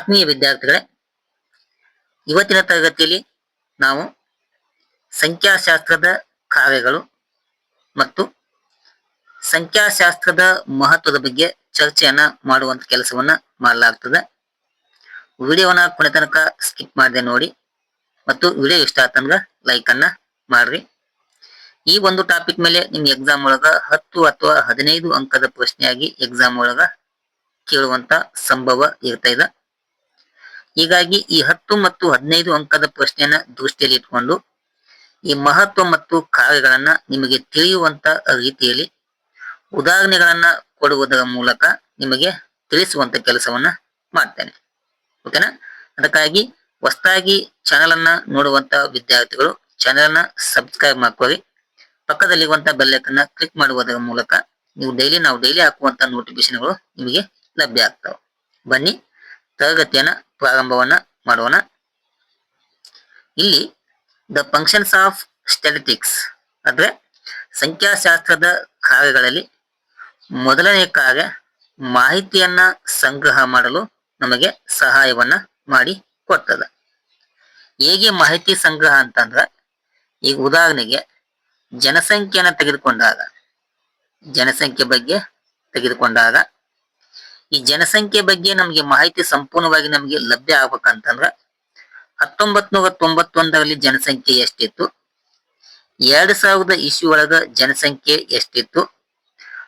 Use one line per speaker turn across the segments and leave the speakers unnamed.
ಆತ್ಮೀಯ ವಿದ್ಯಾರ್ಥಿಗಳೇ, ಇವತ್ತಿನ ತರಗತಿಯಲ್ಲಿ ನಾವು ಸಂಖ್ಯಾಶಾಸ್ತ್ರದ ಕಾರ್ಯಗಳು ಮತ್ತು ಸಂಖ್ಯಾಶಾಸ್ತ್ರದ ಮಹತ್ವದ ಬಗ್ಗೆ ಚರ್ಚೆಯನ್ನ ಮಾಡುವಂತ ಕೆಲಸವನ್ನ ಮಾಡಲಾಗ್ತದೆ. ವಿಡಿಯೋನ ಕೊನೆ ತನಕ ಸ್ಕಿಪ್ ಮಾಡದೆ ನೋಡಿ ಮತ್ತು ವಿಡಿಯೋ ಇಷ್ಟ ಆತಂದ್ರ ಲೈಕ್ ಅನ್ನ ಮಾಡ್ರಿ. ಈ ಒಂದು ಟಾಪಿಕ್ ಮೇಲೆ ನಿಮ್ಮ ಎಕ್ಸಾಮ್ ಒಳಗ ಹತ್ತು ಅಥವಾ ಹದಿನೈದು ಅಂಕದ ಪ್ರಶ್ನೆಯಾಗಿ ಎಕ್ಸಾಮ್ ಒಳಗ ಕೇಳುವಂತ ಸಂಭವ ಇರ್ತಾ ಇದೆ. ಹೀಗಾಗಿ ಈ ಹತ್ತು ಮತ್ತು ಹದಿನೈದು ಅಂಕದ ಪ್ರಶ್ನೆಯನ್ನ ದೃಷ್ಟಿಯಲ್ಲಿ ಇಟ್ಕೊಂಡು ಈ ಮಹತ್ವ ಮತ್ತು ಕಾರ್ಯಗಳನ್ನ ನಿಮಗೆ ತಿಳಿಯುವಂತ ರೀತಿಯಲ್ಲಿ ಉದಾಹರಣೆಗಳನ್ನ ಕೊಡುವುದರ ಮೂಲಕ ನಿಮಗೆ ತಿಳಿಸುವಂತ ಕೆಲಸವನ್ನ ಮಾಡ್ತೇನೆ. ಓಕೆನಾ ಅದಕ್ಕಾಗಿ ಹೊಸದಾಗಿ ಚಾನೆಲ್ ಅನ್ನ ನೋಡುವಂತ ವಿದ್ಯಾರ್ಥಿಗಳು ಚಾನೆಲ್ ಅನ್ನ ಸಬ್ಸ್ಕ್ರೈಬ್ ಮಾಡ್ಕೊಳ್ಳಿ. ಪಕ್ಕದಲ್ಲಿರುವಂತ ಬೆಲ್ಲೈಕನ್ನ ಕ್ಲಿಕ್ ಮಾಡುವುದರ ಮೂಲಕ ನೀವು ಡೈಲಿ ನಾವು ಡೈಲಿ ಹಾಕುವಂತ ನೋಟಿಫಿಕೇಶನ್ಗಳು ನಿಮಗೆ ಲಭ್ಯ ಆಗ್ತವೆ. ಬನ್ನಿ ತರಗತಿಯನ್ನ ಪ್ರಾರಂಭವನ್ನ ಮಾಡೋಣ. ಇಲ್ಲಿ ದ ಫಂಕ್ಷನ್ಸ್ ಆಫ್ ಸ್ಟೆಟಿಕ್ಸ್ ಅಂದ್ರೆ ಸಂಖ್ಯಾಶಾಸ್ತ್ರದ ಕಾರ್ಯಗಳಲ್ಲಿ ಮೊದಲನೇ ಕಾರ್ಯ ಮಾಹಿತಿಯನ್ನ ಸಂಗ್ರಹ ಮಾಡಲು ನಮಗೆ ಸಹಾಯವನ್ನ ಮಾಡಿ ಕೊಡ್ತದ. ಹೇಗೆ ಮಾಹಿತಿ ಸಂಗ್ರಹ ಅಂತಂದ್ರ ಈಗ ಉದಾಹರಣೆಗೆ ಜನಸಂಖ್ಯೆಯನ್ನ ತೆಗೆದುಕೊಂಡಾಗ, ಜನಸಂಖ್ಯೆ ಬಗ್ಗೆ ತೆಗೆದುಕೊಂಡಾಗ ಈ ಜನಸಂಖ್ಯೆ ಬಗ್ಗೆ ನಮಗೆ ಮಾಹಿತಿ ಸಂಪೂರ್ಣವಾಗಿ ನಮಗೆ ಲಭ್ಯ ಆಗ್ಬೇಕಂತಂದ್ರ ಹತ್ತೊಂಬತ್ ನೂರ ತೊಂಬತ್ತೊಂದರಲ್ಲಿ ಜನಸಂಖ್ಯೆ ಎಷ್ಟಿತ್ತು? ಎರಡ್ ಸಾವಿರದ ಇಶ್ಯೂ ಒಳಗ ಜನಸಂಖ್ಯೆ ಎಷ್ಟಿತ್ತು?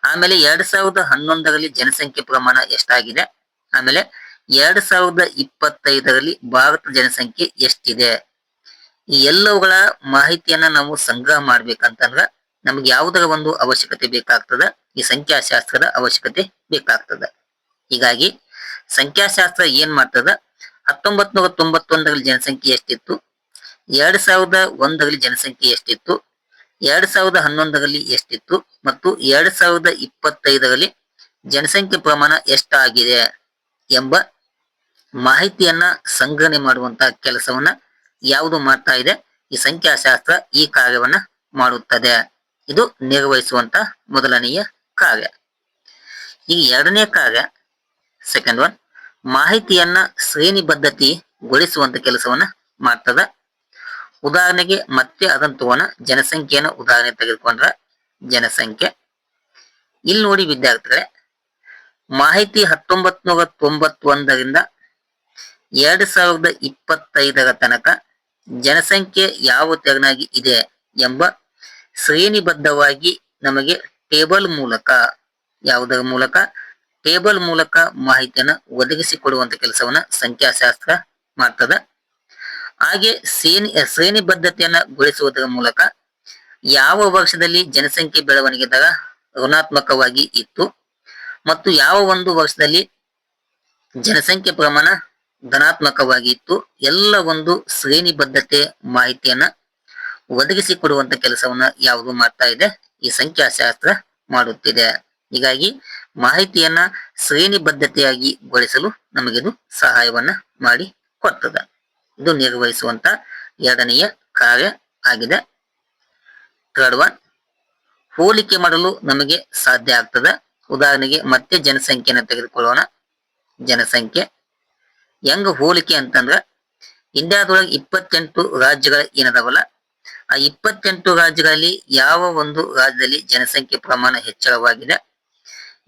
ಆಮೇಲೆ ಎರಡ್ ಸಾವಿರದ ಹನ್ನೊಂದರಲ್ಲಿ ಜನಸಂಖ್ಯೆ ಪ್ರಮಾಣ ಎಷ್ಟಾಗಿದೆ? ಆಮೇಲೆ ಎರಡ್ ಸಾವಿರದ ಇಪ್ಪತ್ತೈದರಲ್ಲಿ ಭಾರತ ಜನಸಂಖ್ಯೆ ಎಷ್ಟಿದೆ? ಈ ಎಲ್ಲವುಗಳ ಮಾಹಿತಿಯನ್ನ ನಾವು ಸಂಗ್ರಹ ಮಾಡ್ಬೇಕಂತಂದ್ರ ನಮ್ಗೆ ಯಾವುದರ ಒಂದು ಅವಶ್ಯಕತೆ ಬೇಕಾಗ್ತದ? ಈ ಸಂಖ್ಯಾಶಾಸ್ತ್ರದ ಅವಶ್ಯಕತೆ ಬೇಕಾಗ್ತದ. ಹೀಗಾಗಿ ಸಂಖ್ಯಾಶಾಸ್ತ್ರ ಏನ್ ಮಾಡ್ತದ? ಹತ್ತೊಂಬತ್ ನೂರ ತೊಂಬತ್ತೊಂದರಲ್ಲಿ ಜನಸಂಖ್ಯೆ ಎಷ್ಟಿತ್ತು? ಎರಡ್ ಸಾವಿರದ ಒಂದರಲ್ಲಿ ಜನಸಂಖ್ಯೆ ಎಷ್ಟಿತ್ತು? ಎರಡ್ ಸಾವಿರದ ಹನ್ನೊಂದರಲ್ಲಿ ಎಷ್ಟಿತ್ತು? ಮತ್ತು ಎರಡ್ ಸಾವಿರದ ಇಪ್ಪತ್ತೈದರಲ್ಲಿ ಜನಸಂಖ್ಯೆ ಪ್ರಮಾಣ ಎಷ್ಟಾಗಿದೆ ಎಂಬ ಮಾಹಿತಿಯನ್ನ ಸಂಗ್ರಹಣೆ ಮಾಡುವಂತ ಕೆಲಸವನ್ನ ಯಾವುದು ಮಾಡ್ತಾ ಇದೆ? ಈ ಸಂಖ್ಯಾಶಾಸ್ತ್ರ ಈ ಕಾರ್ಯವನ್ನ ಮಾಡುತ್ತದೆ. ಇದು ನಿರ್ವಹಿಸುವಂತ ಮೊದಲನೆಯ ಕಾರ್ಯ. ಈ ಎರಡನೇ ಕಾರ್ಯ ಸೆಕೆಂಡ್ ಒನ್ ಮಾಹಿತಿಯನ್ನ ಶ್ರೇಣಿಬದ್ಧತೆಗೊಳಿಸುವಂತ ಕೆಲಸವನ್ನ ಮಾಡ್ತದ. ಉದಾಹರಣೆಗೆ ಮತ್ತೆ ಅದನ್ನ ತಗೋಣ ಜನಸಂಖ್ಯೆಯನ್ನ ಉದಾಹರಣೆ ತೆಗೆದುಕೊಂಡ್ರ ಜನಸಂಖ್ಯೆ. ಇಲ್ಲಿ ನೋಡಿ ವಿದ್ಯಾರ್ಥಿಗಳೇ, ಮಾಹಿತಿ ಹತ್ತೊಂಬತ್ ನೂರ ತೊಂಬತ್ತೊಂದರಿಂದ ಎರಡ್ ಸಾವಿರದ ಇಪ್ಪತ್ತೈದರ ತನಕ ಜನಸಂಖ್ಯೆ ಯಾವ ತೆರನಾಗಿ ಇದೆ ಎಂಬ ಶ್ರೇಣಿಬದ್ಧವಾಗಿ ನಮಗೆ ಟೇಬಲ್ ಮೂಲಕ, ಯಾವುದರ ಮೂಲಕ ಟೇಬಲ್ ಮೂಲಕ ಮಾಹಿತಿಯನ್ನ ಒದಗಿಸಿಕೊಡುವಂತ ಕೆಲಸವನ್ನ ಸಂಖ್ಯಾಶಾಸ್ತ್ರ ಮಾಡ್ತದ. ಹಾಗೆ ಶ್ರೇಣಿ ಶ್ರೇಣಿಬದ್ಧತೆಯನ್ನ ಗೊಳಿಸುವುದರ ಮೂಲಕ ಯಾವ ವರ್ಷದಲ್ಲಿ ಜನಸಂಖ್ಯೆ ಬೆಳವಣಿಗೆ ದರ ಋಣಾತ್ಮಕವಾಗಿ ಇತ್ತು ಮತ್ತು ಯಾವ ಒಂದು ವರ್ಷದಲ್ಲಿ ಜನಸಂಖ್ಯೆ ಪ್ರಮಾಣ ಧನಾತ್ಮಕವಾಗಿ ಇತ್ತು, ಎಲ್ಲ ಒಂದು ಶ್ರೇಣಿಬದ್ಧತೆ ಮಾಹಿತಿಯನ್ನ ಒದಗಿಸಿಕೊಡುವಂತ ಕೆಲಸವನ್ನ ಯಾವುದು ಮಾಡ್ತಾ ಇದೆ, ಈ ಸಂಖ್ಯಾಶಾಸ್ತ್ರ ಮಾಡುತ್ತಿದೆ. ಹೀಗಾಗಿ ಮಾಹಿತಿಯನ್ನ ಶ್ರೇಣಿಬದ್ಧತೆಯಾಗಿ ಗೊಳಿಸಲು ನಮಗಿದು ಸಹಾಯವನ್ನ ಮಾಡಿ ಕೊಡ್ತದ. ಇದು ನಿರ್ವಹಿಸುವಂತ ಎರಡನೆಯ ಕಾರ್ಯ ಆಗಿದೆ. ಥರ್ಡ್ ಒನ್, ಹೋಲಿಕೆ ಮಾಡಲು ನಮಗೆ ಸಾಧ್ಯ ಆಗ್ತದ. ಉದಾಹರಣೆಗೆ ಮತ್ತೆ ಜನಸಂಖ್ಯೆನ ತೆಗೆದುಕೊಳ್ಳೋಣ. ಜನಸಂಖ್ಯೆ ಹೆಂಗ ಹೋಲಿಕೆ ಅಂತಂದ್ರ ಇಂಡಿಯಾದೊಳಗೆ ಇಪ್ಪತ್ತೆಂಟು ರಾಜ್ಯಗಳ ಏನದವಲ್ಲ, ಆ ಇಪ್ಪತ್ತೆಂಟು ರಾಜ್ಯಗಳಲ್ಲಿ ಯಾವ ಒಂದು ರಾಜ್ಯದಲ್ಲಿ ಜನಸಂಖ್ಯೆ ಪ್ರಮಾಣ ಹೆಚ್ಚಳವಾಗಿದೆ.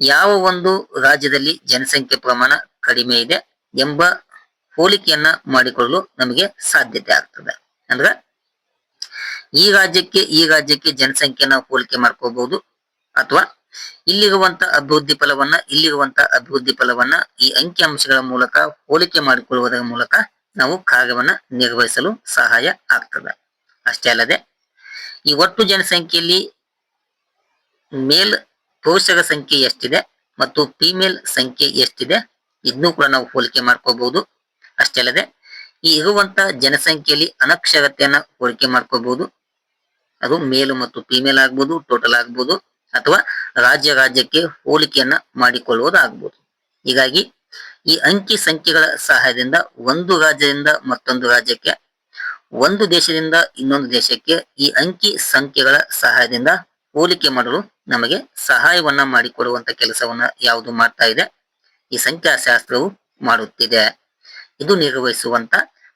ಯಾವ ಒಂದು ರಾಜ್ಯದಲ್ಲಿ ಜನಸಂಖ್ಯೆ ಪ್ರಮಾಣ ಕಡಿಮೆ ಇದೆ ಎಂಬ ಹೋಲಿಕೆಯನ್ನ ಮಾಡಿಕೊಳ್ಳಲು ನಮಗೆ ಸಾಧ್ಯತೆ ಆಗ್ತದೆ. ಅಂದ್ರೆ ಈ ರಾಜ್ಯಕ್ಕೆ ಈ ರಾಜ್ಯಕ್ಕೆ ಜನಸಂಖ್ಯೆಯನ್ನ ಹೋಲಿಕೆ ಮಾಡ್ಕೋಬಹುದು ಅಥವಾ ಇಲ್ಲಿರುವಂತ ಅಭಿವೃದ್ಧಿ ಫಲವನ್ನ ಇಲ್ಲಿರುವಂತ ಅಭಿವೃದ್ಧಿ ಫಲವನ್ನ ಈ ಅಂಕಿಅಂಶಗಳ ಮೂಲಕ ಹೋಲಿಕೆ ಮಾಡಿಕೊಳ್ಳುವುದರ ಮೂಲಕ ನಾವು ಕಾರ್ಯವನ್ನ ನಿರ್ವಹಿಸಲು ಸಹಾಯ ಆಗ್ತದೆ. ಅಷ್ಟೇ ಅಲ್ಲದೆ ಈ ಒಟ್ಟು ಜನಸಂಖ್ಯೆಯಲ್ಲಿ ಮೇಲ್ ಪುರುಷರ ಸಂಖ್ಯೆ ಎಷ್ಟಿದೆ ಮತ್ತು ಫಿಮೇಲ್ ಸಂಖ್ಯೆ ಎಷ್ಟಿದೆ ಇದನ್ನು ಕೂಡ ನಾವು ಹೋಲಿಕೆ ಮಾಡ್ಕೋಬಹುದು ಅಷ್ಟೇ ಅಲ್ಲದೆ, ಈ ಇರುವಂತಹ ಜನಸಂಖ್ಯೆಯಲ್ಲಿ ಅನಕ್ಷರತೆಯನ್ನ ಹೋಲಿಕೆ ಮಾಡ್ಕೋಬಹುದು ಅದು ಮೇಲು ಮತ್ತು ಫಿಮೇಲ್ ಆಗ್ಬೋದು ಟೋಟಲ್ ಆಗ್ಬೋದು, ಅಥವಾ ರಾಜ್ಯ ರಾಜ್ಯಕ್ಕೆ ಹೋಲಿಕೆಯನ್ನ ಮಾಡಿಕೊಳ್ಳುವುದಾಗಬಹುದು ಹೀಗಾಗಿ, ಈ ಅಂಕಿ ಸಂಖ್ಯೆಗಳ ಸಹಾಯದಿಂದ ಒಂದು ರಾಜ್ಯದಿಂದ ಮತ್ತೊಂದು ರಾಜ್ಯಕ್ಕೆ, ಒಂದು ದೇಶದಿಂದ ಇನ್ನೊಂದು ದೇಶಕ್ಕೆ ಈ ಅಂಕಿ ಸಂಖ್ಯೆಗಳ ಸಹಾಯದಿಂದ ಹೋಲಿಕೆ ಮಾಡಲು ನಮಗೆ ಸಹಾಯವನ್ನ ಮಾಡಿಕೊಡುವಂತ ಕೆಲಸವನ್ನ ಯಾವುದು ಮಾಡ್ತಾ ಇದೆ. ಈ ಸಂಖ್ಯಾಶಾಸ್ತ್ರವು ಮಾಡುತ್ತಿದೆ. ಇದು ನಿರ್ವಹಿಸುವಂತ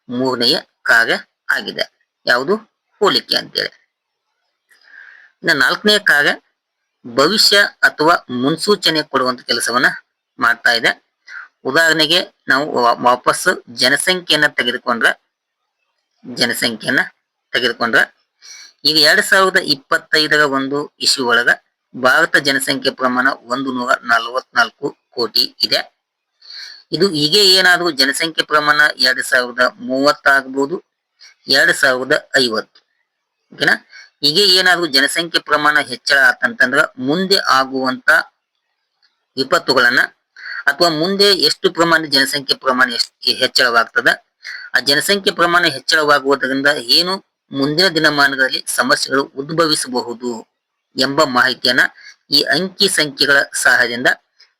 ಮೂರನೆಯ ಕಾರ್ಯ ಆಗಿದೆ. ಯಾವುದು? ಹೋಲಿಕೆ ಅಂತೇಳಿ. ಇನ್ನು ನಾಲ್ಕನೇ ಕಾರ್ಯ ಭವಿಷ್ಯ ಅಥವಾ ಮುನ್ಸೂಚನೆ ಕೊಡುವಂತ ಕೆಲಸವನ್ನ ಮಾಡ್ತಾ ಇದೆ. ಉದಾಹರಣೆಗೆ ನಾವು ವಾಪಸ್ ಜನಸಂಖ್ಯೆಯನ್ನ ತೆಗೆದುಕೊಂಡ್ರೆ ಜನಸಂಖ್ಯೆಯನ್ನ ತೆಗೆದುಕೊಂಡ್ರೆ ಈಗ ಎರಡ್ ಸಾವಿರದ ಇಪ್ಪತ್ತೈದರ ಒಂದು ಇಶ್ಯೂ ಒಳಗ ಭಾರತ ಜನಸಂಖ್ಯೆ ಪ್ರಮಾಣ ಒಂದು ನೂರ ನಲವತ್ನಾಲ್ಕು ಕೋಟಿ ಇದೆ. ಇದು ಹೀಗೆ ಏನಾದ್ರೂ ಜನಸಂಖ್ಯೆ ಪ್ರಮಾಣ ಎರಡ್ ಸಾವಿರದ ಮೂವತ್ತಾಗಬಹುದು ಎರಡ್ ಸಾವಿರದ ಐವತ್ತು. ಓಕೆನಾ? ಹೀಗೆ ಏನಾದ್ರೂ ಜನಸಂಖ್ಯೆ ಪ್ರಮಾಣ ಹೆಚ್ಚಳ ಆತಂತಂದ್ರ ಮುಂದೆ ಆಗುವಂತ ವಿಪತ್ತುಗಳನ್ನ ಅಥವಾ ಮುಂದೆ ಎಷ್ಟು ಪ್ರಮಾಣ ಜನಸಂಖ್ಯೆ ಪ್ರಮಾಣ ಎಷ್ಟು ಹೆಚ್ಚಳವಾಗ್ತದ, ಆ ಜನಸಂಖ್ಯೆ ಪ್ರಮಾಣ ಹೆಚ್ಚಳವಾಗುವುದರಿಂದ ಏನು ಮುಂದಿನ ದಿನಮಾನಗಳಲ್ಲಿ ಸಮಸ್ಯೆಗಳು ಉದ್ಭವಿಸಬಹುದು ಎಂಬ ಮಾಹಿತಿಯನ್ನ ಈ ಅಂಕಿ ಸಂಖ್ಯೆಗಳ ಸಹಾಯದಿಂದ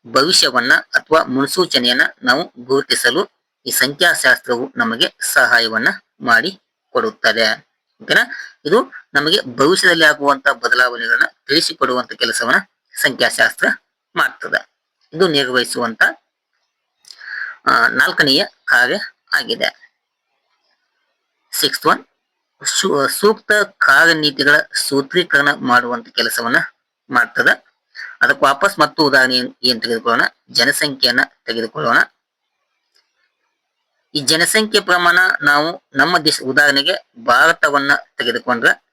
ಭವಿಷ್ಯವನ್ನ ಅಥವಾ ಮುನ್ಸೂಚನೆಯನ್ನ ನಾವು ಗುರುತಿಸಲು ಈ ಸಂಖ್ಯಾಶಾಸ್ತ್ರವು ನಮಗೆ ಸಹಾಯವನ್ನ ಮಾಡಿ ಕೊಡುತ್ತದೆ. ಓಕೆನಾ? ಇದು ನಮಗೆ ಭವಿಷ್ಯದಲ್ಲಿ ಆಗುವಂತ ಬದಲಾವಣೆಗಳನ್ನ ತಿಳಿಸಿಕೊಡುವಂತ ಕೆಲಸವನ್ನ ಸಂಖ್ಯಾಶಾಸ್ತ್ರ ಮಾಡ್ತದೆ. ಇದು ನಿರ್ವಹಿಸುವಂತ ನಾಲ್ಕನೆಯ ಕಾರ್ಯ ಆಗಿದೆ. ಸಿಕ್ಸ್ತ್ ಒನ್ ಸೂಕ್ತ ಕಾರ್ಯನೀತಿಗಳ ಸೂತ್ರೀಕರಣ ಮಾಡುವಂತ ಕೆಲಸವನ್ನ ಮಾಡ್ತದ. ಅದಕ್ಕೆ ವಾಪಸ್ ಮತ್ತು ಉದಾಹರಣೆ ಏನ್ ತೆಗೆದುಕೊಳ್ಳೋಣ? ಜನಸಂಖ್ಯೆಯನ್ನ ತೆಗೆದುಕೊಳ್ಳೋಣ. ಈ ಜನಸಂಖ್ಯೆ ಪ್ರಮಾಣ ನಾವು ನಮ್ಮ ದೇಶ, ಉದಾಹರಣೆಗೆ ಭಾರತವನ್ನ ತೆಗೆದುಕೊಂಡ್ರೆ,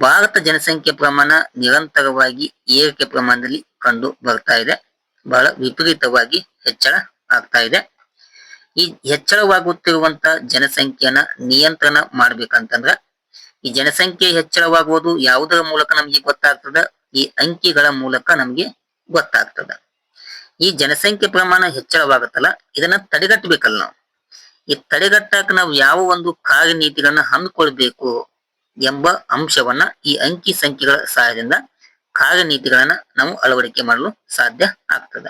ಭಾರತ ಜನಸಂಖ್ಯೆ ಪ್ರಮಾಣ ನಿರಂತರವಾಗಿ ಏರಿಕೆ ಪ್ರಮಾಣದಲ್ಲಿ ಕಂಡು ಬರ್ತಾ ಇದೆ. ಬಹಳ ವಿಪರೀತವಾಗಿ ಹೆಚ್ಚಳ ಆಗ್ತಾ ಇದೆ. ಈ ಹೆಚ್ಚಳವಾಗುತ್ತಿರುವಂತ ಜನಸಂಖ್ಯೆಯನ್ನ ನಿಯಂತ್ರಣ ಮಾಡ್ಬೇಕಂತಂದ್ರ, ಈ ಜನಸಂಖ್ಯೆ ಹೆಚ್ಚಳವಾಗುವುದು ಯಾವುದರ ಮೂಲಕ ನಮಗೆ ಗೊತ್ತಾಗ್ತದ? ಈ ಅಂಕಿಗಳ ಮೂಲಕ ನಮಗೆ ಗೊತ್ತಾಗ್ತದ. ಈ ಜನಸಂಖ್ಯೆ ಪ್ರಮಾಣ ಹೆಚ್ಚಳವಾಗುತ್ತಲ್ಲ, ಇದನ್ನ ತಡೆಗಟ್ಟಬೇಕಲ್ಲ ನಾವು. ಈ ತಡೆಗಟ್ಟಕ್ ನಾವು ಯಾವ ಒಂದು ಕಾರ್ಯನೀತಿಗಳನ್ನ ಹಮ್ಮಿಕೊಳ್ಬೇಕು ಎಂಬ ಅಂಶವನ್ನ ಈ ಅಂಕಿ ಸಂಖ್ಯೆಗಳ ಸಹಾಯದಿಂದ ಕಾರ್ಯನೀತಿಗಳನ್ನ ನಾವು ಅಳವಡಿಕೆ ಮಾಡಲು ಸಾಧ್ಯ ಆಗ್ತದ.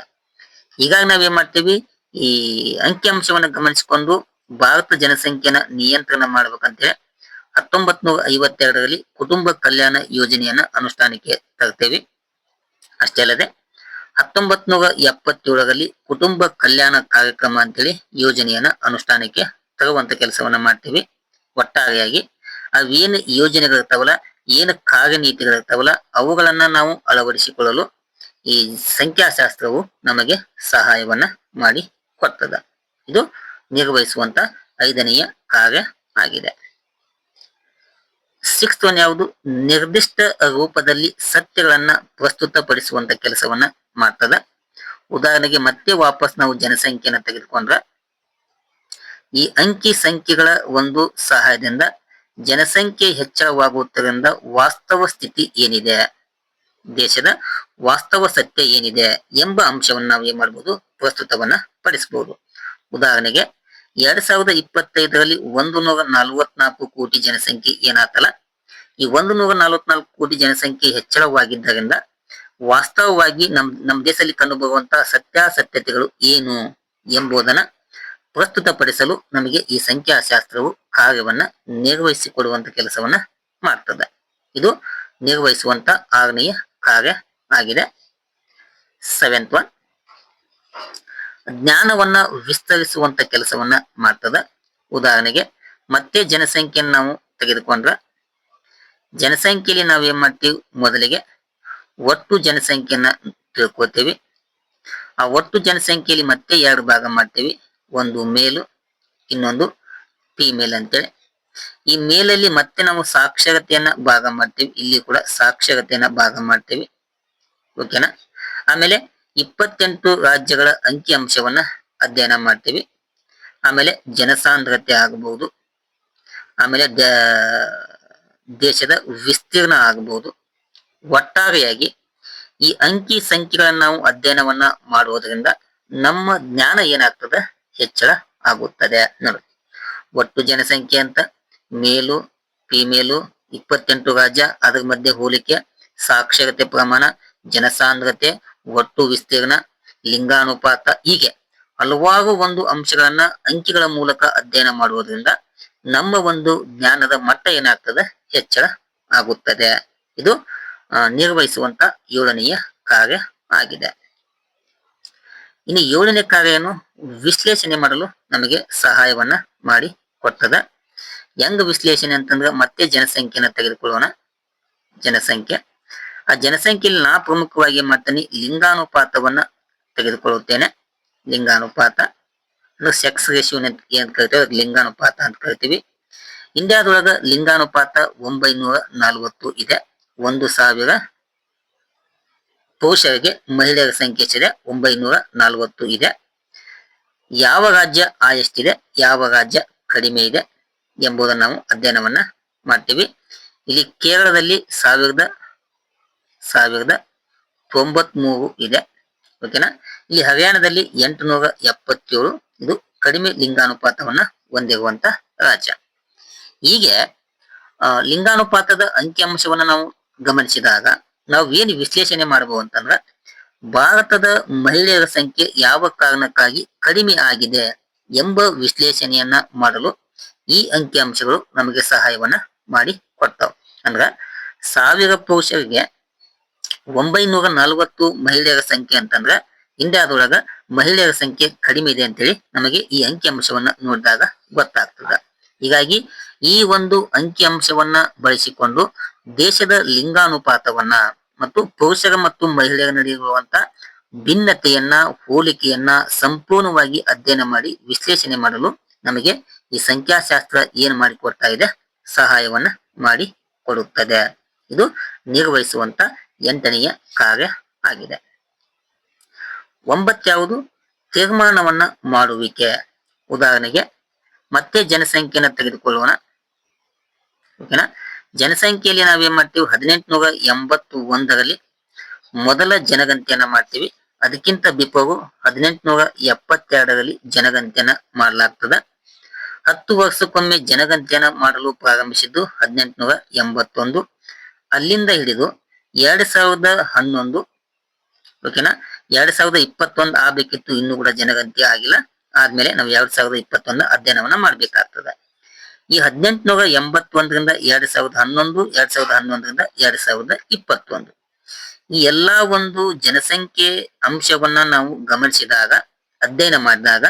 ಹೀಗಾಗಿ ನಾವೇನ್ ಮಾಡ್ತೀವಿ? ಈ ಅಂಕಿ ಅಂಶವನ್ನ ಗಮನಿಸಿಕೊಂಡು ಭಾರತ ಜನಸಂಖ್ಯೆನ ನಿಯಂತ್ರಣ ಮಾಡ್ಬೇಕಂತೇಳಿ ಹತ್ತೊಂಬತ್ ನೂರ ಐವತ್ತೆರಡರಲ್ಲಿ ಕುಟುಂಬ ಕಲ್ಯಾಣ ಯೋಜನೆಯನ್ನ ಅನುಷ್ಠಾನಕ್ಕೆ ತರ್ತೇವೆ. ಅಷ್ಟೇ ಅಲ್ಲದೆ ಹತ್ತೊಂಬತ್ ನೂರ ಎಪ್ಪತ್ತೇಳರಲ್ಲಿ ಕುಟುಂಬ ಕಲ್ಯಾಣ ಕಾರ್ಯಕ್ರಮ ಅಂತೇಳಿ ಯೋಜನೆಯನ್ನ ಅನುಷ್ಠಾನಕ್ಕೆ ತರುವಂತ ಕೆಲಸವನ್ನ ಮಾಡ್ತೀವಿ. ಒಟ್ಟಾರೆಯಾಗಿ ಅವೇನು ಯೋಜನೆಗಳಿರ್ತಾವಲ್ಲ ಏನು ಕಾರ್ಯನೀತಿಗಳಿರ್ತಾವಲ್ಲ ಅವುಗಳನ್ನ ನಾವು ಅಳವಡಿಸಿಕೊಳ್ಳಲು ಈ ಸಂಖ್ಯಾಶಾಸ್ತ್ರವು ನಮಗೆ ಸಹಾಯವನ್ನ ಮಾಡಿ ಕೊಡ್ತದ ಇದು ನಿರ್ವಹಿಸುವಂತ ಐದನೆಯ ಕಾರ್ಯ ಆಗಿದೆ. ಸಿಕ್ಸ್ತ್ ಒನ್ ಯಾವುದು? ನಿರ್ದಿಷ್ಟ ರೂಪದಲ್ಲಿ ಸತ್ಯಗಳನ್ನ ಪ್ರಸ್ತುತಪಡಿಸುವಂತ ಕೆಲಸವನ್ನ ಮಾಡ್ತದ. ಉದಾಹರಣೆಗೆ ಮತ್ತೆ ವಾಪಸ್ ನಾವು ಜನಸಂಖ್ಯೆನ ತೆಗೆದುಕೊಂಡ್ರ, ಈ ಅಂಕಿ ಸಂಖ್ಯೆಗಳ ಒಂದು ಸಹಾಯದಿಂದ ಜನಸಂಖ್ಯೆ ಹೆಚ್ಚಳವಾಗುವುದರಿಂದ ವಾಸ್ತವ ಸ್ಥಿತಿ ಏನಿದೆ? ದೇಶದ ವಾಸ್ತವ ಸತ್ಯ ಏನಿದೆ ಎಂಬ ಅಂಶವನ್ನು ನಾವು ಏನ್ ಮಾಡಬಹುದು ಪ್ರಸ್ತುತವನ್ನ ಪಡಿಸಬಹುದು ಉದಾಹರಣೆಗೆ, ಎರಡ್ ಸಾವಿರದ ಇಪ್ಪತ್ತೈದರಲ್ಲಿ ಒಂದು ನೂರ ನಲವತ್ನಾಲ್ಕು ಕೋಟಿ ಜನಸಂಖ್ಯೆ ಏನಾತಲ್ಲ? ಈ ಒಂದು ನೂರ ನಲವತ್ನಾಲ್ಕು ಕೋಟಿ ಜನಸಂಖ್ಯೆ ಹೆಚ್ಚಳವಾಗಿದ್ದರಿಂದ ವಾಸ್ತವವಾಗಿ ನಮ್ ನಮ್ಮ ದೇಶದಲ್ಲಿ ಕಂಡುಬರುವಂತಹ ಸತ್ಯಾಸತ್ಯತೆಗಳು ಏನು ಎಂಬುದನ್ನ ಪ್ರಸ್ತುತಪಡಿಸಲು ನಮಗೆ ಈ ಸಂಖ್ಯಾಶಾಸ್ತ್ರವು ಕಾರ್ಯವನ್ನ ನಿರ್ವಹಿಸಿಕೊಡುವಂತ ಕೆಲಸವನ್ನ ಮಾಡ್ತದೆ. ಇದು ನಿರ್ವಹಿಸುವಂತ ಆರನೆಯ ಕಾರ್ಯ ಆಗಿದೆ. ಸೆವೆಂತ್ ಒನ್ ಜ್ಞಾನವನ್ನ ವಿಸ್ತರಿಸುವಂತ ಕೆಲಸವನ್ನ ಮಾಡ್ತದ. ಉದಾಹರಣೆಗೆ ಮತ್ತೆ ಜನಸಂಖ್ಯೆಯನ್ನು ನಾವು ತೆಗೆದುಕೊಂಡ್ರ, ಜನಸಂಖ್ಯೆಯಲ್ಲಿ ನಾವು ಏನ್ ಮಾಡ್ತೀವಿ? ಮೊದಲಿಗೆ ಒಟ್ಟು ಜನಸಂಖ್ಯೆಯನ್ನ ತಿಳ್ಕೊತೀವಿ ಆ ಒಟ್ಟು ಜನಸಂಖ್ಯೆಯಲ್ಲಿ ಮತ್ತೆ ಎರಡು ಭಾಗ ಮಾಡ್ತೀವಿ. ಒಂದು ಮೇಲು ಇನ್ನೊಂದು ಫಿಮೇಲ್ ಅಂತೇಳಿ. ಈ ಮೇಲಲ್ಲಿ ಮತ್ತೆ ನಾವು ಸಾಕ್ಷರತೆಯನ್ನ ಭಾಗ ಮಾಡ್ತೀವಿ. ಇಲ್ಲಿ ಕೂಡ ಸಾಕ್ಷರತೆಯನ್ನ ಭಾಗ ಮಾಡ್ತೀವಿ. ಓಕೆನಾ ಆಮೇಲೆ ಇಪ್ಪತ್ತೆಂಟು ರಾಜ್ಯಗಳ ಅಂಕಿ ಅಂಶವನ್ನ ಅಧ್ಯಯನ ಮಾಡ್ತೀವಿ. ಆಮೇಲೆ ಜನಸಾಂದ್ರತೆ ಆಗಬಹುದು ಆಮೇಲೆ ದೇಶದ ವಿಸ್ತೀರ್ಣ ಆಗಬಹುದು ಒಟ್ಟಾರೆಯಾಗಿ ಈ ಅಂಕಿ ಸಂಖ್ಯೆಗಳನ್ನ ನಾವು ಅಧ್ಯಯನವನ್ನ ಮಾಡುವುದರಿಂದ ನಮ್ಮ ಜ್ಞಾನ ಏನಾಗ್ತದೆ? ಹೆಚ್ಚಳ ಆಗುತ್ತದೆ. ನೋಡಿ, ಒಟ್ಟು ಜನಸಂಖ್ಯೆ ಅಂತ ಮೇಲು, ಫಿಮೇಲು, ಇಪ್ಪತ್ತೆಂಟು ರಾಜ್ಯ ಅದರ ಮಧ್ಯೆ ಹೋಲಿಕೆ, ಸಾಕ್ಷರತೆ ಪ್ರಮಾಣ, ಜನಸಾಂದ್ರತೆ, ಒಟ್ಟು ವಿಸ್ತೀರ್ಣ, ಲಿಂಗಾನುಪಾತ, ಹೀಗೆ ಹಲವಾರು ಒಂದು ಅಂಶಗಳನ್ನ ಅಂಕಿಗಳ ಮೂಲಕ ಅಧ್ಯಯನ ಮಾಡುವುದರಿಂದ ನಮ್ಮ ಒಂದು ಜ್ಞಾನದ ಮಟ್ಟ ಏನಾಗ್ತದೆ? ಹೆಚ್ಚಳ ಆಗುತ್ತದೆ. ಇದು ನಿರ್ವಹಿಸುವಂತ ಏಳನೆಯ ಕಾರ್ಯ ಆಗಿದೆ. ಇನ್ನು ಏಳನೇ ಕಾರ್ಯವನ್ನು ವಿಶ್ಲೇಷಣೆ ಮಾಡಲು ನಮಗೆ ಸಹಾಯವನ್ನ ಮಾಡಿ ಕೊಡ್ತದ ಹೆಂಗ್ ವಿಶ್ಲೇಷಣೆ ಅಂತಂದ್ರೆ ಮತ್ತೆ ಜನಸಂಖ್ಯೆನ ತೆಗೆದುಕೊಳ್ಳೋಣ. ಜನಸಂಖ್ಯೆ. ಆ ಜನಸಂಖ್ಯೆಯಲ್ಲಿ ನಾ ಪ್ರಮುಖವಾಗಿ ಮತ್ತೆ ಲಿಂಗಾನುಪಾತವನ್ನ ತೆಗೆದುಕೊಳ್ಳುತ್ತೇನೆ. ಲಿಂಗಾನುಪಾತ. ಅಂದ್ರೆ ಸೆಕ್ಸ್ ರೇಷಿಯೋ ಏನ್ ಕರಿತೇವೆ? ಲಿಂಗಾನುಪಾತ ಅಂತ ಕರಿತೀವಿ. ಇಂಡಿಯಾದೊಳಗ ಲಿಂಗಾನುಪಾತ ಒಂಬೈನೂರ ನಲವತ್ತು ಇದೆ. ಒಂದು ಸಾವಿರ ಪುರುಷರಿಗೆ ಮಹಿಳೆಯರ ಸಂಖ್ಯೆ ಎಷ್ಟಿದೆ ಒಂಬೈನೂರ ನಲವತ್ತು ಇದೆ. ಯಾವ ರಾಜ್ಯ ಆ ಎಷ್ಟಿದೆ? ಯಾವ ರಾಜ್ಯ ಕಡಿಮೆ ಇದೆ? ಎಂಬುದನ್ನು ನಾವು ಅಧ್ಯಯನವನ್ನ ಮಾಡ್ತೀವಿ. ಇಲ್ಲಿ ಕೇರಳದಲ್ಲಿ ಸಾವಿರದ ಸಾವಿರದ ತೊಂಬತ್ಮೂರು ಇದೆ. ಓಕೆನಾ ಇಲ್ಲಿ ಹರಿಯಾಣದಲ್ಲಿ ಎಂಟುನೂರ ಎಪ್ಪತ್ತೇಳು. ಇದು ಕಡಿಮೆ ಲಿಂಗಾನುಪಾತವನ್ನ ಹೊಂದಿರುವಂತ ರಾಜ್ಯ. ಹೀಗೆ ಲಿಂಗಾನುಪಾತದ ಅಂಕಿಅಂಶವನ್ನ ನಾವು ಗಮನಿಸಿದಾಗ ನಾವು ಏನು ವಿಶ್ಲೇಷಣೆ ಮಾಡಬಹುದು ಅಂತಂದ್ರ, ಭಾರತದ ಮಹಿಳೆಯರ ಸಂಖ್ಯೆ ಯಾವ ಕಾರಣಕ್ಕಾಗಿ ಕಡಿಮೆ ಆಗಿದೆ ಎಂಬ ವಿಶ್ಲೇಷಣೆಯನ್ನ ಮಾಡಲು ಈ ಅಂಕಿಅಂಶಗಳು ನಮಗೆ ಸಹಾಯವನ್ನ ಮಾಡಿ ಕೊಡ್ತಾವ. ಅಂದ್ರ ಸಾವಿರ ಪುರುಷರಿಗೆ ಒಂಬೈನೂರ ನಲವತ್ತು ಮಹಿಳೆಯರ ಸಂಖ್ಯೆ ಅಂತಂದ್ರ ಇಂಡಿಯಾದೊಳಗ ಮಹಿಳೆಯರ ಸಂಖ್ಯೆ ಕಡಿಮೆ ಇದೆ ಅಂತೇಳಿ ನಮಗೆ ಈ ಅಂಕಿಅಂಶವನ್ನ ನೋಡಿದಾಗ ಗೊತ್ತಾಗ್ತದ. ಹೀಗಾಗಿ ಈ ಒಂದು ಅಂಕಿಅಂಶವನ್ನ ಬಳಸಿಕೊಂಡು ದೇಶದ ಲಿಂಗಾನುಪಾತವನ್ನ ಮತ್ತು ಪುರುಷರ ಮತ್ತು ಮಹಿಳೆಯರ ನಡುವೆ ಇರುವಂತ ಭಿನ್ನತೆಯನ್ನ, ಹೋಲಿಕೆಯನ್ನ ಸಂಪೂರ್ಣವಾಗಿ ಅಧ್ಯಯನ ಮಾಡಿ ವಿಶ್ಲೇಷಣೆ ಮಾಡಲು ನಮಗೆ ಈ ಸಂಖ್ಯಾಶಾಸ್ತ್ರ ಏನ್ ಮಾಡಿಕೊಡ್ತಾ ಇದೆ? ಸಹಾಯವನ್ನ ಮಾಡಿ ಕೊಡುತ್ತದೆ. ಇದು ನಿರ್ವಹಿಸುವಂತ ಎಂಟನೆಯ ಕಾರ್ಯ ಆಗಿದೆ. ಒಂಬತ್ತಾವುದು ತೀರ್ಮಾನವನ್ನ ಮಾಡುವಿಕೆ. ಉದಾಹರಣೆಗೆ, ಮತ್ತೆ ಜನಸಂಖ್ಯೆನ ತೆಗೆದುಕೊಳ್ಳೋಣ. ಓಕೆನಾ? ಜನಸಂಖ್ಯೆಯಲ್ಲಿ ನಾವೇನ್ ಮಾಡ್ತೀವಿ? ಹದಿನೆಂಟುನೂರ ಎಂಬತ್ತು ಒಂದರಲ್ಲಿ ಮೊದಲ ಜನಗಣತಿಯನ್ನ ಮಾಡ್ತೀವಿ. ಅದಕ್ಕಿಂತ ಬಿಫೋರು ಹದಿನೆಂಟುನೂರ ಎಪ್ಪತ್ತೆರಡರಲ್ಲಿ ಜನಗಣತಿಯನ್ನ ಮಾಡಲಾಗ್ತದ. ಹತ್ತು ವರ್ಷಕ್ಕೊಮ್ಮೆ ಜನಗಂತ್ಯನ ಮಾಡಲು ಪ್ರಾರಂಭಿಸಿದ್ದು ಹದಿನೆಂಟುನೂರ ಎಂಬತ್ತೊಂದು. ಅಲ್ಲಿಂದ ಹಿಡಿದು ಎರಡ್ ಸಾವಿರದ ಹನ್ನೊಂದು ಓಕೆನಾ ಎರಡ್ ಸಾವಿರದ ಇಪ್ಪತ್ತೊಂದು ಆಗ್ಬೇಕಿತ್ತು, ಇನ್ನು ಕೂಡ ಜನಗಂತ್ಯ ಆಗಿಲ್ಲ. ಆದ್ಮೇಲೆ ನಾವು ಎರಡ್ ಸಾವಿರದ ಇಪ್ಪತ್ತೊಂದು ಅಧ್ಯಯನವನ್ನ ಮಾಡ್ಬೇಕಾಗ್ತದೆ. ಈ ಹದಿನೆಂಟುನೂರ ಎಂಬತ್ತೊಂದರಿಂದ ಎರಡ್ ಸಾವಿರದ ಹನ್ನೊಂದು, ಎರಡ್ ಸಾವಿರದ ಹನ್ನೊಂದರಿಂದ ಎರಡ್ ಸಾವಿರದ ಇಪ್ಪತ್ತೊಂದು. ಈ ಎಲ್ಲಾ ಒಂದು ಜನಸಂಖ್ಯೆ ಅಂಶವನ್ನ ನಾವು ಗಮನಿಸಿದಾಗ, ಅಧ್ಯಯನ ಮಾಡಿದಾಗ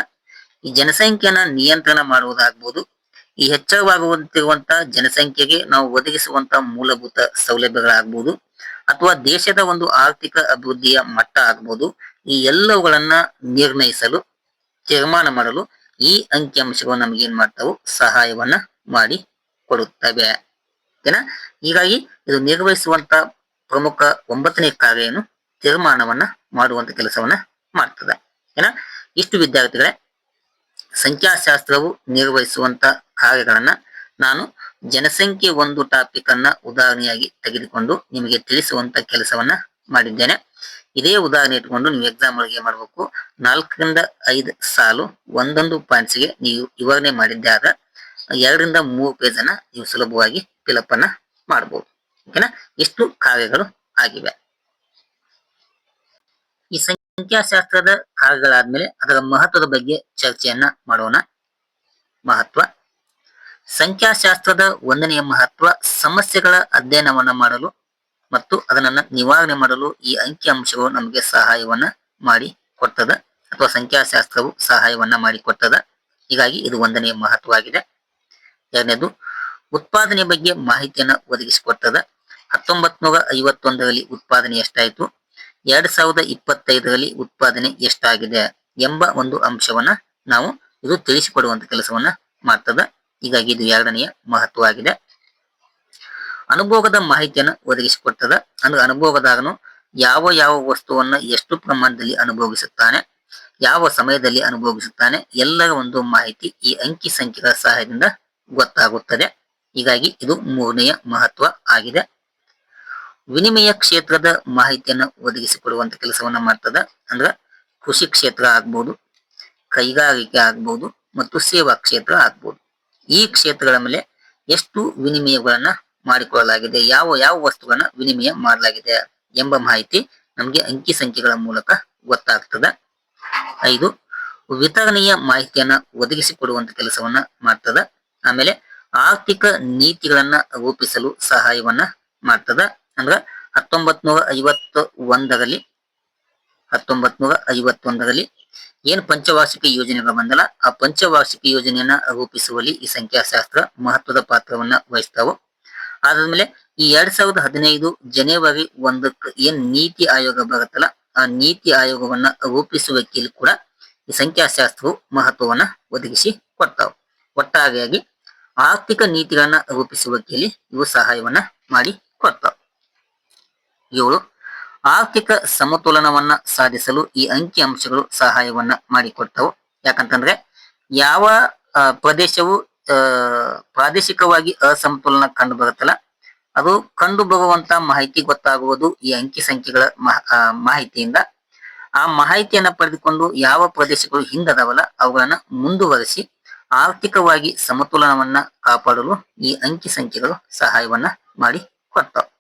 ಈ ಜನಸಂಖ್ಯೆಯನ್ನ ನಿಯಂತ್ರಣ ಮಾಡುವುದಾಗ್ಬೋದು. ಈ ಹೆಚ್ಚಳವಾಗುವಂತಿರುವಂತ ಜನಸಂಖ್ಯೆಗೆ ನಾವು ಒದಗಿಸುವಂತ ಮೂಲಭೂತ ಸೌಲಭ್ಯಗಳಾಗ್ಬೋದು. ಅಥವಾ ದೇಶದ ಒಂದು ಆರ್ಥಿಕ ಅಭಿವೃದ್ಧಿಯ ಮಟ್ಟ ಆಗ್ಬೋದು. ಈ ಎಲ್ಲವುಗಳನ್ನ ನಿರ್ಣಯಿಸಲು, ತೀರ್ಮಾನ ಮಾಡಲು ಈ ಅಂಕಿಅಂಶಗಳು ನಮ್ಗೆ ಏನ್ ಮಾಡ್ತಾವು? ಸಹಾಯವನ್ನ ಮಾಡಿ ಕೊಡುತ್ತವೆ. ಓಕೆನಾ? ಹೀಗಾಗಿ ಇದು ನಿರ್ವಹಿಸುವಂತ ಪ್ರಮುಖ ಒಂಬತ್ತನೇ ಕಾರ್ಯ ಏನು? ತೀರ್ಮಾನವನ್ನ ಮಾಡುವಂತ ಕೆಲಸವನ್ನ ಮಾಡ್ತದೆ. ಏನ ಇಷ್ಟು ವಿದ್ಯಾರ್ಥಿಗಳೇ ಸಂಖ್ಯಾಶಾಸ್ತ್ರವು ನಿರ್ವಹಿಸುವಂತ ಕಾರ್ಯಗಳನ್ನ ನಾನು ಜನಸಂಖ್ಯೆ ಒಂದು ಟಾಪಿಕ್ ಅನ್ನ ಉದಾಹರಣೆಯಾಗಿ ತೆಗೆದುಕೊಂಡು ನಿಮಗೆ ತಿಳಿಸುವಂತ ಕೆಲಸವನ್ನ ಮಾಡಿದ್ದೇನೆ. ಇದೇ ಉದಾಹರಣೆ ಇಟ್ಕೊಂಡು ನೀವು ಎಕ್ಸಾಮ್ ಒಳಗೆ ಮಾಡಬೇಕು. ನಾಲ್ಕರಿಂದ ಐದು ಸಾಲು ಒಂದೊಂದು ಪಾಯಿಂಟ್ಸ್ಗೆ ನೀವು ವಿವರಣೆ ಮಾಡಿದ್ದಾಗ ಎರಡರಿಂದ ಮೂರು ಪೇಜ್ ಅನ್ನ ನೀವು ಸುಲಭವಾಗಿ ಫಿಲಪ್ ಅನ್ನ ಮಾಡಬಹುದು ಓಕೆನಾ ಇಷ್ಟು ಕಾರ್ಯಗಳು ಆಗಿವೆ. ಈ ಸಂಖ್ಯಾಶಾಸ್ತ್ರದ ಮೇಲೆ ಅದರ ಮಹತ್ವದ ಬಗ್ಗೆ ಚರ್ಚೆಯನ್ನ ಮಾಡೋಣ. ಮಹತ್ವ. ಸಂಖ್ಯಾಶಾಸ್ತ್ರದ ಒಂದನೆಯ ಮಹತ್ವ ಸಮಸ್ಯೆಗಳ ಅಧ್ಯಯನವನ್ನ ಮಾಡಲು ಮತ್ತು ಅದನ್ನ ನಿವಾರಣೆ ಮಾಡಲು ಈ ಅಂಕಿ ಅಂಶಗಳು ನಮಗೆ ಸಹಾಯವನ್ನ ಮಾಡಿ ಕೊಡ್ತದ ಅಥವಾ ಸಂಖ್ಯಾಶಾಸ್ತ್ರವು ಸಹಾಯವನ್ನ ಮಾಡಿ ಕೊಡ್ತದ. ಹೀಗಾಗಿ ಇದು ಒಂದನೆಯ ಮಹತ್ವವಾಗಿದೆ ಎರಡನೇದು, ಉತ್ಪಾದನೆ ಬಗ್ಗೆ ಮಾಹಿತಿಯನ್ನ ಒದಗಿಸಿಕೊಡ್ತದ. ಹತ್ತೊಂಬತ್ ನೂರ ಐವತ್ತೊಂದರಲ್ಲಿ ಉತ್ಪಾದನೆ ಎಷ್ಟಾಯಿತು? ಎರಡ್ ಸಾವಿರದ ಇಪ್ಪತ್ತೈದರಲ್ಲಿ ಉತ್ಪಾದನೆ ಎಷ್ಟಾಗಿದೆ ಎಂಬ ಒಂದು ಅಂಶವನ್ನ ನಾವು ಇದು ತಿಳಿಸಿಕೊಡುವಂತ ಕೆಲಸವನ್ನ ಮಾಡ್ತದ. ಹೀಗಾಗಿ ಇದು ಎರಡನೆಯ ಮಹತ್ವವಾಗಿದೆ. ಅನುಭೋಗದ ಮಾಹಿತಿಯನ್ನು ಒದಗಿಸಿಕೊಡ್ತದ. ಅಂದ್ರೆ ಅನುಭೋಗದಾಗನು ಯಾವ ಯಾವ ವಸ್ತುವನ್ನ ಎಷ್ಟು ಪ್ರಮಾಣದಲ್ಲಿ ಅನುಭವಿಸುತ್ತಾನೆ ಯಾವ ಸಮಯದಲ್ಲಿ ಅನುಭವಿಸುತ್ತಾನೆ ಎಲ್ಲರ ಒಂದು ಮಾಹಿತಿ ಈ ಅಂಕಿ ಸಂಖ್ಯೆಗಳ ಸಹಾಯದಿಂದ ಗೊತ್ತಾಗುತ್ತದೆ. ಹೀಗಾಗಿ ಇದು ಮೂರನೆಯ ಮಹತ್ವ ಆಗಿದೆ. ವಿನಿಮಯ ಕ್ಷೇತ್ರದ ಮಾಹಿತಿಯನ್ನು ಒದಗಿಸಿಕೊಡುವಂತ ಕೆಲಸವನ್ನ ಮಾಡ್ತದ. ಅಂದ್ರ ಕೃಷಿ ಕ್ಷೇತ್ರ ಆಗ್ಬಹುದು ಕೈಗಾರಿಕೆ ಆಗ್ಬಹುದು ಮತ್ತು ಸೇವಾ ಕ್ಷೇತ್ರ ಆಗ್ಬಹುದು ಈ ಕ್ಷೇತ್ರಗಳ ಮೇಲೆ ಎಷ್ಟು ವಿನಿಮಯಗಳನ್ನ ಮಾಡಿಕೊಳ್ಳಲಾಗಿದೆ, ಯಾವ ಯಾವ ವಸ್ತುಗಳನ್ನ ವಿನಿಮಯ ಮಾಡಲಾಗಿದೆ ಎಂಬ ಮಾಹಿತಿ ನಮಗೆ ಅಂಕಿ ಸಂಖ್ಯೆಗಳ ಮೂಲಕ ಗೊತ್ತಾಗ್ತದ. ಐದು, ವಿತರಣೆಯ ಮಾಹಿತಿಯನ್ನ ಒದಗಿಸಿಕೊಡುವಂತ ಕೆಲಸವನ್ನ ಮಾಡ್ತದ. ಆಮೇಲೆ ಆರ್ಥಿಕ ನೀತಿಗಳನ್ನ ರೂಪಿಸಲು ಸಹಾಯವನ್ನ ಮಾಡ್ತದ. ಅಂದ್ರ ಹತ್ತೊಂಬತ್ ನೂರ ಐವತ್ತ ಒಂದರಲ್ಲಿ ಹತ್ತೊಂಬತ್ ನೂರ ಐವತ್ತೊಂದರಲ್ಲಿ ಏನ್ ಪಂಚವಾರ್ಷಿಕ ಯೋಜನೆಗಳು ಬಂದಲ್ಲ, ಆ ಪಂಚವಾರ್ಷಿಕ ಯೋಜನೆಯನ್ನ ರೂಪಿಸುವಲ್ಲಿ ಈ ಸಂಖ್ಯಾಶಾಸ್ತ್ರ ಮಹತ್ವದ ಪಾತ್ರವನ್ನ ವಹಿಸ್ತಾವು. ಆದ್ಮೇಲೆ ಈ ಎರಡ್ ಸಾವಿರದ ಹದಿನೈದು ಜನವರಿ ಒಂದಕ್ಕೆ ಏನ್ ನೀತಿ ಆಯೋಗ ಬರುತ್ತಲ್ಲ, ಆ ನೀತಿ ಆಯೋಗವನ್ನ ರೂಪಿಸುವಿಕೆಯಲ್ಲಿ ಕೂಡ ಈ ಸಂಖ್ಯಾಶಾಸ್ತ್ರವು ಮಹತ್ವವನ್ನ ಒದಗಿಸಿ ಕೊಡ್ತಾವ. ಒಟ್ಟಾರೆಯಾಗಿ ಆರ್ಥಿಕ ನೀತಿಗಳನ್ನ ರೂಪಿಸುವಿಕೆಯಲ್ಲಿ ಇವು ಸಹಾಯವನ್ನ ಮಾಡಿ ಕೊಡ್ತಾವ. ಏಳು, ಆರ್ಥಿಕ ಸಮತೋಲನವನ್ನ ಸಾಧಿಸಲು ಈ ಅಂಕಿ ಅಂಶಗಳು ಸಹಾಯವನ್ನ ಮಾಡಿಕೊಡ್ತವು. ಯಾಕಂತಂದ್ರೆ ಯಾವ ಪ್ರದೇಶವು ಪ್ರಾದೇಶಿಕವಾಗಿ ಅಸಮತೋಲನ ಕಂಡು ಬರುತ್ತಲ್ಲ, ಅದು ಕಂಡು ಬರುವಂತ ಮಾಹಿತಿ ಗೊತ್ತಾಗುವುದು ಈ ಅಂಕಿ ಸಂಖ್ಯೆಗಳ ಮಹ- ಮಾಹಿತಿಯಿಂದ. ಆ ಮಾಹಿತಿಯನ್ನ ಪಡೆದುಕೊಂಡು ಯಾವ ಪ್ರದೇಶಗಳು ಹಿಂದದವಲ್ಲ, ಅವುಗಳನ್ನ ಮುಂದುವರಿಸಿ ಆರ್ಥಿಕವಾಗಿ ಸಮತೋಲನವನ್ನ ಕಾಪಾಡಲು ಈ ಅಂಕಿ ಸಂಖ್ಯೆಗಳು ಸಹಾಯವನ್ನ ಮಾಡಿ ಕೊಡ್ತಾವೆ.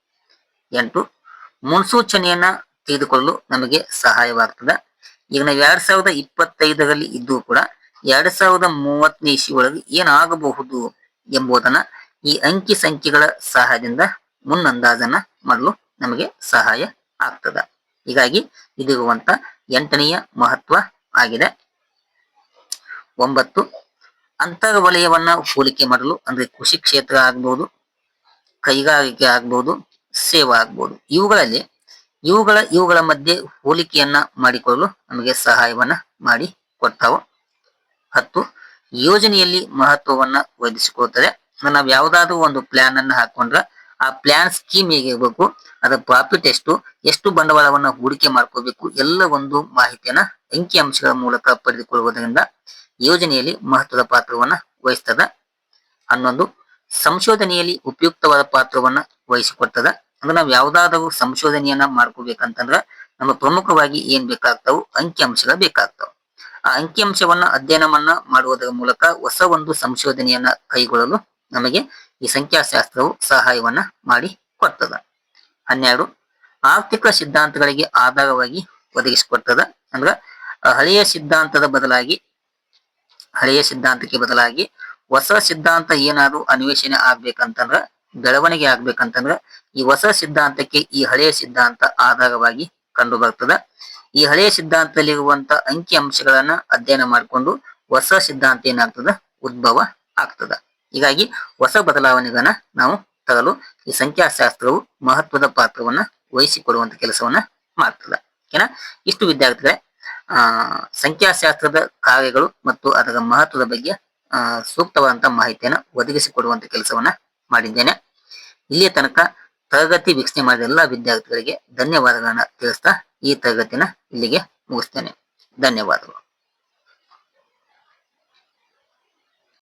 ಎಂಟು ಮುನ್ಸೂಚನೆಯನ್ನ ತೆಗೆದುಕೊಳ್ಳಲು ನಮಗೆ ಸಹಾಯವಾಗ್ತದೆ. ಈಗ ನಾವು ಎರಡ್ ಸಾವಿರದ ಇಪ್ಪತ್ತೈದರಲ್ಲಿ ಇದ್ದು ಕೂಡ ಎರಡ್ ಸಾವಿರದ ಮೂವತ್ತನೇ ಇಸ್ವಿ ಒಳಗೆ ಏನಾಗಬಹುದು ಎಂಬುದನ್ನ ಈ ಅಂಕಿ ಸಂಖ್ಯೆಗಳ ಸಹಾಯದಿಂದ ಮುನ್ನಂದಾಜನ್ನ ಮಾಡಲು ನಮಗೆ ಸಹಾಯ ಆಗ್ತದ. ಹೀಗಾಗಿ ಇದಿರುವಂತ ಎಂಟನೆಯ ಮಹತ್ವ ಆಗಿದೆ. ಒಂಬತ್ತು ಅಂತರ ವಲಯವನ್ನ ಹೋಲಿಕೆ ಮಾಡಲು ಅಂದ್ರೆ ಕೃಷಿ ಕ್ಷೇತ್ರ ಆಗ್ಬಹುದು ಕೈಗಾರಿಕೆ ಆಗ್ಬಹುದು ಸೇವಾ ಆಗ್ಬೋದು ಇವುಗಳಲ್ಲಿ ಇವುಗಳ ಇವುಗಳ ಮಧ್ಯೆ ಹೋಲಿಕೆಯನ್ನ ಮಾಡಿಕೊಳ್ಳಲು ನಮಗೆ ಸಹಾಯವನ್ನ ಮಾಡಿ ಕೊಡ್ತಾವ ಹತ್ತು, ಯೋಜನೆಯಲ್ಲಿ ಮಹತ್ವವನ್ನ ವಹಿಸಿಕೊಳ್ತದೆ ನಾವು ಯಾವ್ದಾದ್ರು ಒಂದು ಪ್ಲಾನ್ ಅನ್ನ ಹಾಕೊಂಡ್ರೆ ಆ ಪ್ಲಾನ್ ಸ್ಕೀಮ್ ಹೇಗಿರ್ಬೇಕು ಅದರ ಪ್ರಾಫಿಟ್ ಎಷ್ಟು ಎಷ್ಟು ಬಂಡವಾಳವನ್ನ ಹೂಡಿಕೆ ಮಾಡ್ಕೋಬೇಕು, ಎಲ್ಲ ಒಂದು ಮಾಹಿತಿಯನ್ನ ಅಂಕಿ ಅಂಶಗಳ ಮೂಲಕ ಪಡೆದುಕೊಳ್ಳುವುದರಿಂದ ಯೋಜನೆಯಲ್ಲಿ ಮಹತ್ವದ ಪಾತ್ರವನ್ನ ವಹಿಸ್ತದ. ಹನ್ನೊಂದು, ಸಂಶೋಧನೆಯಲ್ಲಿ ಉಪಯುಕ್ತವಾದ ಪಾತ್ರವನ್ನ ವಹಿಸಿಕೊಡ್ತದ. ಅಂದ್ರೆ ನಾವು ಯಾವ್ದಾದ್ರು ಸಂಶೋಧನೆಯನ್ನ ಮಾಡ್ಕೋಬೇಕಂತಂದ್ರ ನಮ್ಮ ಪ್ರಮುಖವಾಗಿ ಏನ್ ಬೇಕಾಗ್ತಾವು? ಅಂಕಿಅಂಶಗಳು ಬೇಕಾಗ್ತಾವ. ಆ ಅಂಕಿಅಂಶವನ್ನ ಅಧ್ಯಯನವನ್ನ ಮಾಡುವುದರ ಮೂಲಕ ಹೊಸ ಒಂದು ಸಂಶೋಧನೆಯನ್ನ ಕೈಗೊಳ್ಳಲು ನಮಗೆ ಈ ಸಂಖ್ಯಾಶಾಸ್ತ್ರವು ಸಹಾಯವನ್ನ ಮಾಡಿ ಕೊಡ್ತದ. ಹನ್ನೆರಡು, ಆರ್ಥಿಕ ಸಿದ್ಧಾಂತಗಳಿಗೆ ಆಧಾರವಾಗಿ ಒದಗಿಸಿಕೊಡ್ತದ. ಅಂದ್ರ ಹಳೆಯ ಸಿದ್ಧಾಂತದ ಬದಲಾಗಿ, ಹಳೆಯ ಸಿದ್ಧಾಂತಕ್ಕೆ ಬದಲಾಗಿ ಹೊಸ ಸಿದ್ಧಾಂತ ಏನಾದ್ರು ಅನ್ವೇಷಣೆ ಆಗ್ಬೇಕಂತಂದ್ರ ಬೆಳವಣಿಗೆ ಆಗ್ಬೇಕಂತಂದ್ರೆ ಈ ಹೊಸ ಸಿದ್ಧಾಂತಕ್ಕೆ ಈ ಹಳೆಯ ಸಿದ್ಧಾಂತ ಆಧಾರವಾಗಿ ಕಂಡು ಬರ್ತದ ಈ ಹಳೆಯ ಸಿದ್ಧಾಂತದಲ್ಲಿರುವಂತ ಅಂಕಿ ಅಂಶಗಳನ್ನ ಅಧ್ಯಯನ ಮಾಡಿಕೊಂಡು ಹೊಸ ಸಿದ್ಧಾಂತ ಏನಾಗ್ತದ? ಉದ್ಭವ ಆಗ್ತದ. ಹೀಗಾಗಿ ಹೊಸ ಬದಲಾವಣೆಗಳನ್ನ ನಾವು ತರಲು ಈ ಸಂಖ್ಯಾಶಾಸ್ತ್ರವು ಮಹತ್ವದ ಪಾತ್ರವನ್ನ ವಹಿಸಿಕೊಡುವಂತ ಕೆಲಸವನ್ನ ಮಾಡ್ತದ. ಓಕೆನಾ? ಇಷ್ಟು ವಿದ್ಯಾರ್ಥಿಗಳೇ, ಆ, ಸಂಖ್ಯಾಶಾಸ್ತ್ರದ ಕಾರ್ಯಗಳು ಮತ್ತು ಅದರ ಮಹತ್ವದ ಬಗ್ಗೆ ಸೂಕ್ತವಾದಂತಹ ಸೂಕ್ತವಾದಂತ ಮಾಹಿತಿಯನ್ನ ಒದಗಿಸಿಕೊಡುವಂತ ಕೆಲಸವನ್ನ ಮಾಡಿದ್ದೇನೆ. ಇಲ್ಲಿಯ ತನಕ ತರಗತಿ ವೀಕ್ಷಣೆ ಮಾಡಿದ ಎಲ್ಲ ವಿದ್ಯಾರ್ಥಿಗಳಿಗೆ ಧನ್ಯವಾದಗಳನ್ನ ತಿಳಿಸ್ತಾ ಈ ತರಗತಿನ ಇಲ್ಲಿಗೆ ಮುಗಿಸ್ತೇನೆ. ಧನ್ಯವಾದಗಳು.